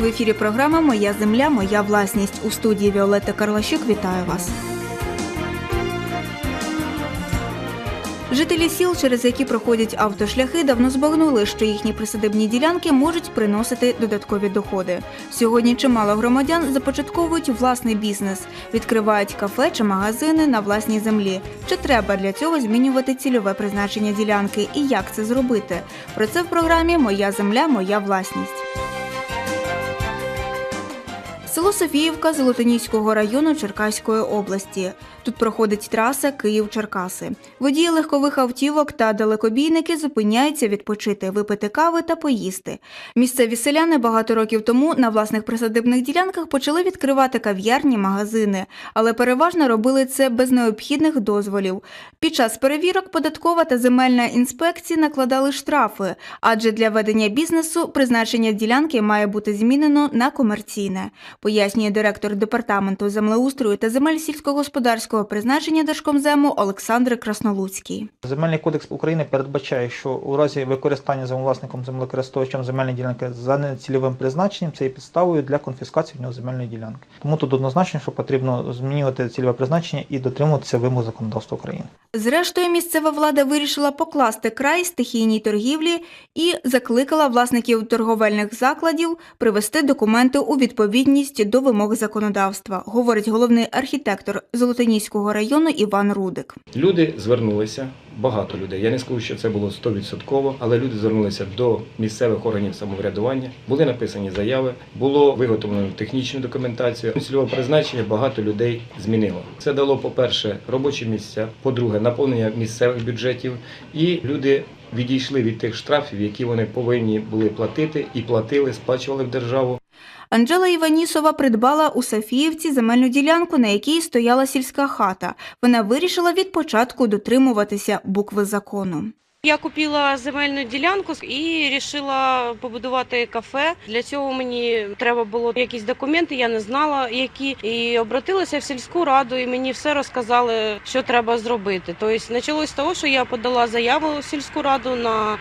В ефірі програма Моя земля, моя власність. У студії Віолетта Карлащук вітаю вас. Жителі сіл, через які проходять автошляхи, давно збагнули, що їхні присадибні ділянки можуть приносити додаткові доходи. Сьогодні чимало громадян започатковують власний бізнес, відкривають кафе чи магазини на власній землі. Чи треба для цього змінювати цільове призначення ділянки і як це зробити? Про це в програмі Моя земля, моя власність. Село Софіївка Золотоніського району Черкаської області. Тут проходить траса Київ-Черкаси. Водії легкових автівок та далекобійники зупиняються відпочити, випити кави та поїсти. Місцеві селяни багато років тому на власних присадибних ділянках почали відкривати кав'ярні, магазини, але переважно робили це без необхідних дозволів. Під час перевірок податкова та земельна інспекції накладали штрафи, адже для ведення бізнесу призначення ділянки має бути змінено на комерційне пояснює директор департаменту землеустрою та земель сільськогосподарського призначення Держкомзему Олександр Краснолуцький. Земельний кодекс України передбачає, що у разі використання землевласником землекористувачем земельної ділянки за нецільовим призначенням це є підставою для конфіскації в нього земельної ділянки. Тому тут однозначно, що потрібно змінювати цільове призначення і дотримуватися вимог законодавства України. Зрештою, місцева влада вирішила покласти край стихійній торгівлі і закликала власників торговельних закладів привести документи у відповідність до вимог законодавства, говорить головний архітектор Золотоніського району Іван Рудик. Люди звернулися, багато людей. Я не скажу, що це було 100%, але люди звернулися до місцевих органів самоврядування. Були написані заяви, було виготовлено технічну документацію. Цільове призначення багато людей змінило. Це дало, по-перше, робочі місця, по-друге, наповнення місцевих бюджетів, і люди відійшли від тих штрафів, які вони повинні були платити, і платили, сплачували в державу. Анжела Іванісова придбала у Софіївці земельну ділянку, на якій стояла сільська хата. Вона вирішила від початку дотримуватися букви закону. Я купила земельну ділянку і вирішила побудувати кафе. Для цього мені треба було якісь документи, я не знала які. І обратилася в сільську раду, і мені все розказали, що треба зробити. Тобто почалось з того, що я подала заяву в сільську раду на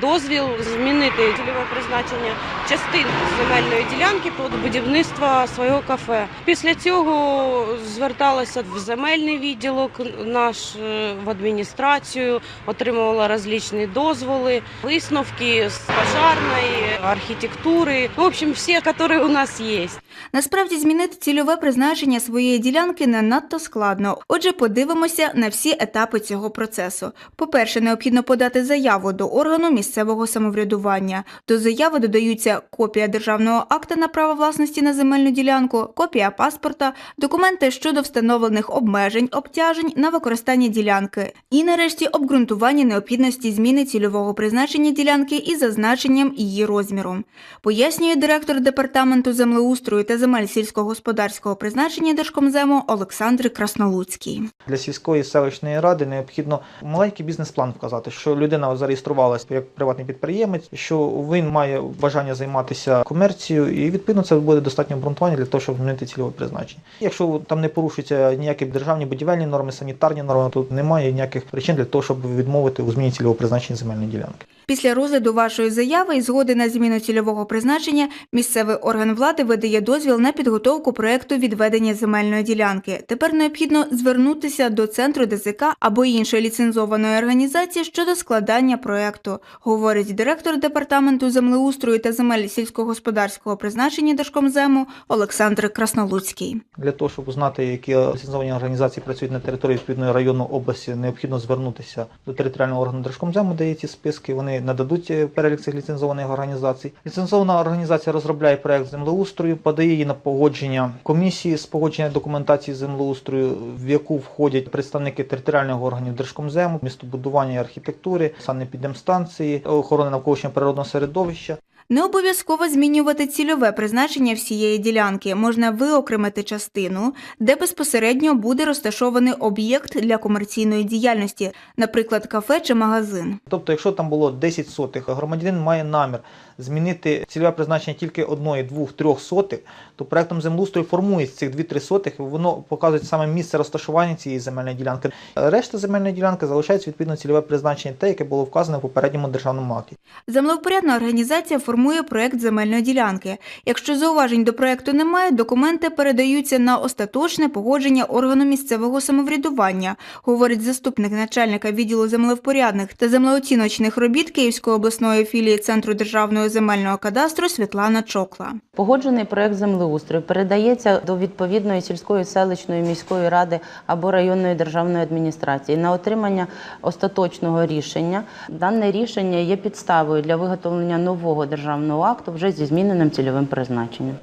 дозвіл змінити цільове призначення частин земельної ділянки під будівництво свого кафе. Після цього зверталася в земельний відділок наш е, в адміністрацію, отримувала различні дозволи, висновки з пожарної, архітектури. В общем, всі, які у нас є. Насправді змінити цільове призначення своєї ділянки не надто складно. Отже, подивимося на всі етапи цього процесу. По-перше, необхідно подати заяву до органу місцевого самоврядування. До заяви додаються копія державного акта на право власності на земельну ділянку, копія паспорта, документи щодо встановлених обмежень, обтяжень на використання ділянки і, нарешті, обґрунтування необхідності зміни цільового призначення ділянки із зазначенням її розміру. Пояснює директор департаменту землеустрою та земель сільськогосподарського призначення Держкомзему Олександр Краснолуцький. Для сільської селищної ради необхідно маленький бізнес-план вказати, що людина зареєструвалася як приватний підприємець, що він має бажання займатися комерцією, і відповідно це буде достатньо обґрунтування для того, щоб змінити цільове призначення. Якщо там не порушуються ніякі державні будівельні норми, санітарні норми, то немає ніяких причин для того, щоб відмовити у зміні цільового призначення земельної ділянки. Після розгляду вашої заяви і згоди на зміну цільового призначення місцевий орган влади видає дозвіл на підготовку проекту відведення земельної ділянки. Тепер необхідно звернутися до центру ДЗК або іншої ліцензованої організації щодо складання проекту, говорить директор департаменту землеустрою та земель сільськогосподарського призначення Держкомзему Олександр Краснолуцький. Для того, щоб узнати, які ліцензовані організації працюють на території відповідної району області, необхідно звернутися до територіального органу Держкомзему, де є ці списки. Вони нададуть е, перелік цих ліцензованих організацій. Ліцензована організація розробляє проект землеустрою, подає її на погодження комісії з погодження документації землеустрою, в яку входять представники територіальних органів Держкомзему, містобудування і архітектури, санепідемстанції, охорони навколишнього природного середовища. Не обов'язково змінювати цільове призначення всієї ділянки. Можна виокремити частину, де безпосередньо буде розташований об'єкт для комерційної діяльності, наприклад, кафе чи магазин. Тобто, якщо там було 10 сотих, а громадянин має намір змінити цільове призначення тільки одної, двох, трьох сотих, то проектом землеустрою формується цих 2-3 сотих, і воно показує саме місце розташування цієї земельної ділянки. Решта земельної ділянки залишається відповідно цільове призначення, те, яке було вказане в попередньому державному акті. Землевпорядна організація формує формує проект земельної ділянки. Якщо зауважень до проекту немає, документи передаються на остаточне погодження органу місцевого самоврядування, говорить заступник начальника відділу землевпорядних та землеоціночних робіт Київської обласної філії Центру державного земельного кадастру Світлана Чокла. Погоджений проект землеустрою передається до відповідної сільської, селищної, міської ради або районної державної адміністрації на отримання остаточного рішення. Дане рішення є підставою для виготовлення нового державного акту вже зі зміненим цільовим призначенням.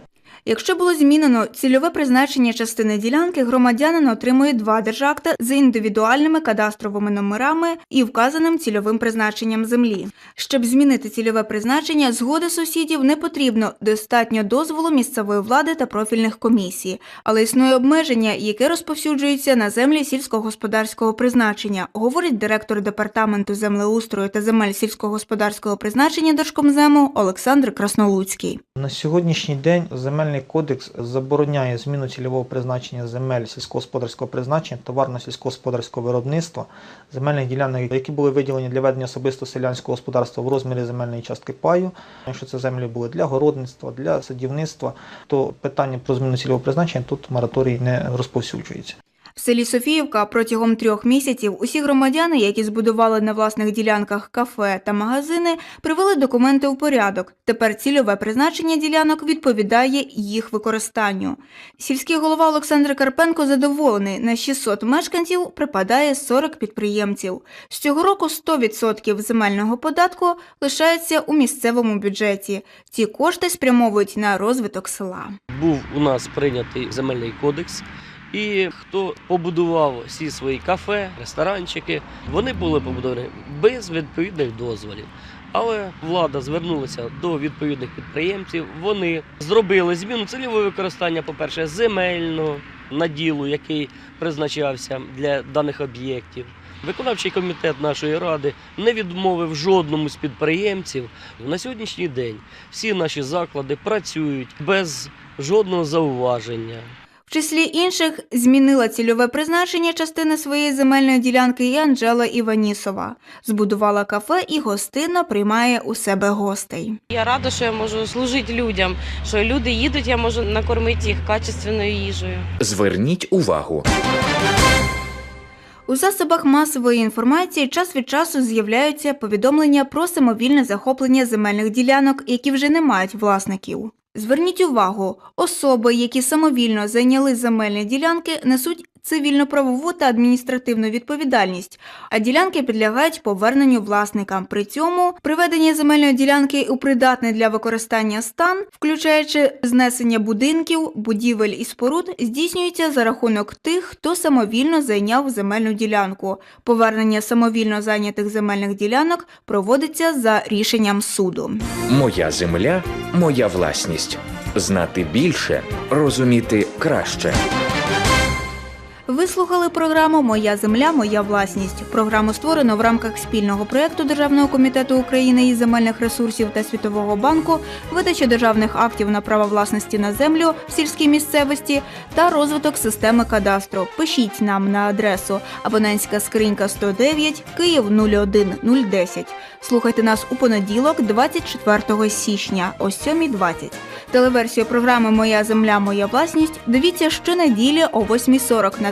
Якщо було змінено цільове призначення частини ділянки, громадянин отримує два держакта з індивідуальними кадастровими номерами і вказаним цільовим призначенням землі. Щоб змінити цільове призначення, згоди сусідів не потрібно, достатньо дозволу місцевої влади та профільних комісій. Але існує обмеження, яке розповсюджується на землі сільськогосподарського призначення, говорить директор департаменту землеустрою та земель сільськогосподарського призначення Держкомзему Олександр Краснолуцький. На сьогоднішній день земельний кодекс забороняє зміну цільового призначення земель сільськогосподарського призначення, товарно-сільськогосподарського виробництва, земельних ділянок, які були виділені для ведення особисто селянського господарства в розмірі земельної частки паю. Якщо це землі були для городництва, для садівництва, то питання про зміну цільового призначення тут мораторій не розповсюджується. В селі Софіївка протягом трьох місяців усі громадяни, які збудували на власних ділянках кафе та магазини, привели документи у порядок. Тепер цільове призначення ділянок відповідає їх використанню. Сільський голова Олександр Карпенко задоволений. На 600 мешканців припадає 40 підприємців. З цього року 100% земельного податку лишається у місцевому бюджеті. Ці кошти спрямовують на розвиток села. був у нас прийнятий земельний кодекс. І хто побудував всі свої кафе, ресторанчики, вони були побудовані без відповідних дозволів. Але влада звернулася до відповідних підприємців. Вони зробили зміну цільового використання, по-перше, земельного наділу, який призначався для даних об'єктів. Виконавчий комітет нашої ради не відмовив жодному з підприємців. На сьогоднішній день всі наші заклади працюють без жодного зауваження. В числі інших змінила цільове призначення частини своєї земельної ділянки і Анжела Іванісова. Збудувала кафе і гостинно приймає у себе гостей. Я рада, що я можу служити людям, що люди їдуть, я можу накормити їх качественною їжею. Зверніть увагу. У засобах масової інформації час від часу з'являються повідомлення про самовільне захоплення земельних ділянок, які вже не мають власників. Зверніть увагу, особи, які самовільно зайняли земельні ділянки, несуть цивільно-правову та адміністративну відповідальність, а ділянки підлягають поверненню власникам. При цьому приведення земельної ділянки у придатний для використання стан, включаючи знесення будинків, будівель і споруд, здійснюється за рахунок тих, хто самовільно зайняв земельну ділянку. Повернення самовільно зайнятих земельних ділянок проводиться за рішенням суду. Моя земля, моя власність. Знати більше, розуміти краще. Ви слухали програму Моя земля, моя власність. Програму створено в рамках спільного проєкту Державного комітету України із земельних ресурсів та Світового банку, видача державних актів на право власності на землю в сільській місцевості та розвиток системи кадастру. Пишіть нам на адресу абонентська скринька 109 Київ 01010. Слухайте нас у понеділок, 24 січня о 7.20. Телеверсію програми Моя земля, моя власність дивіться щонеділі о 8.40 на